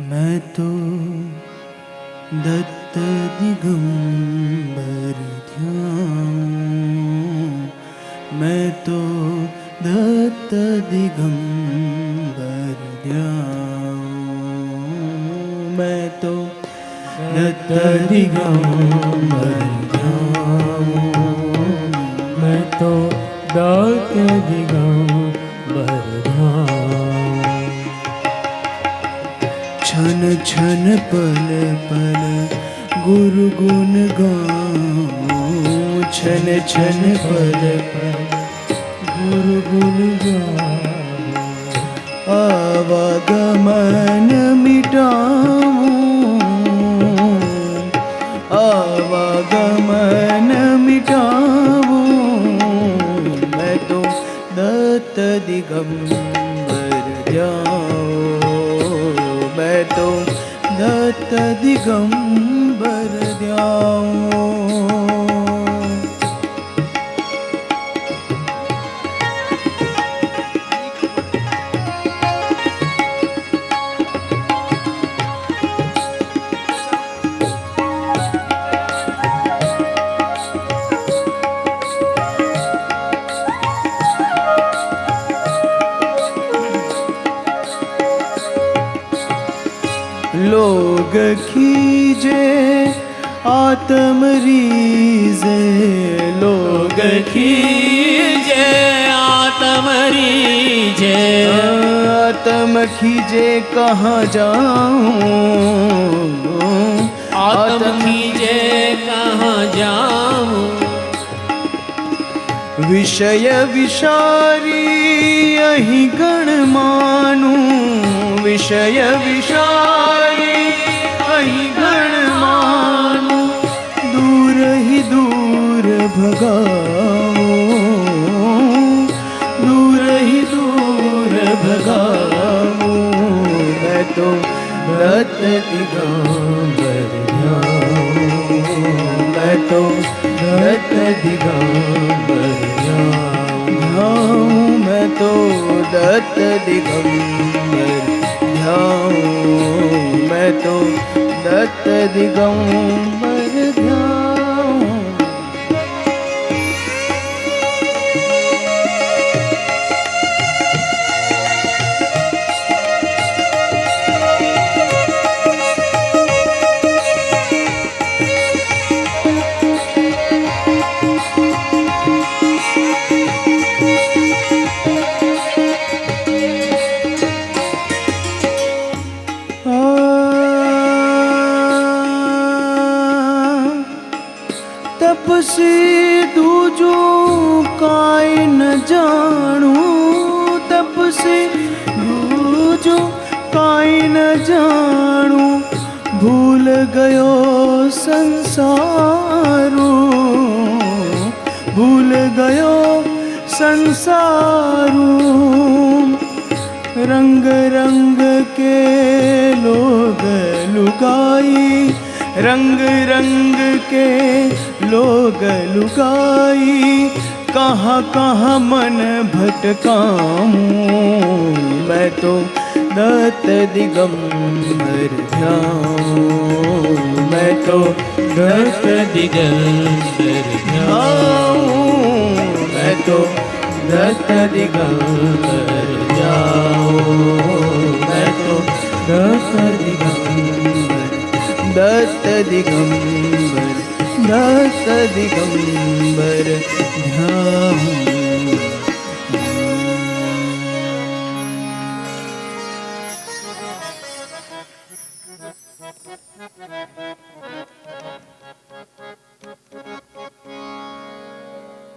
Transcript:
मैं तो दत्त दिगंबर ध्यान। मैं तो दत्त दिगंबर ध्यान। मैं तो दत्त दिगंबर ध्यान। मैं तो दात दिगंबर धाम छन छन पल पल गुरु गुण गाऊं। छन छन पल पल गुरु गुण गाऊं। आवागमन मिटाऊं। आवागमन मिटाऊं। मैं तो दत्त दिगंबर धिकं लोग खीजे आत्म रीजे। लोग खीजे आत्म रीजे। आत्म खीजे कहाँ जाऊँ? आत्म खीजे कहाँ जाऊँ? विषय विषारी यही गण मानू। विषय विषारी यही गण दूर ही दूर भगाओ दूर ही दूर भगाओ मैं तो दत्त दिगंबर मैं तो रत दिगंबर जाऊँ मैं तो दत्त दिगंबर तो दत्त दिगंबर તપસી દૂજું કાંઈ ન જાણું તપસી દૂજું કાંઈ ન જાણું ભૂલ ગયો સંસારું ભૂલ ગયો સંસારું રંગ रंग रंग के लोग लुगाई, कहाँ कहाँ मन भटकाऊं? मैं तो दत्त दिगंबर जाऊँ मैं तो दत्त दिगंबर जाऊँ मैं तो दत्त दिगंबर जाऊँ मैं तो दत्त दिगंबर दत्तदिगम्बर दत्तदिगम्बर दत्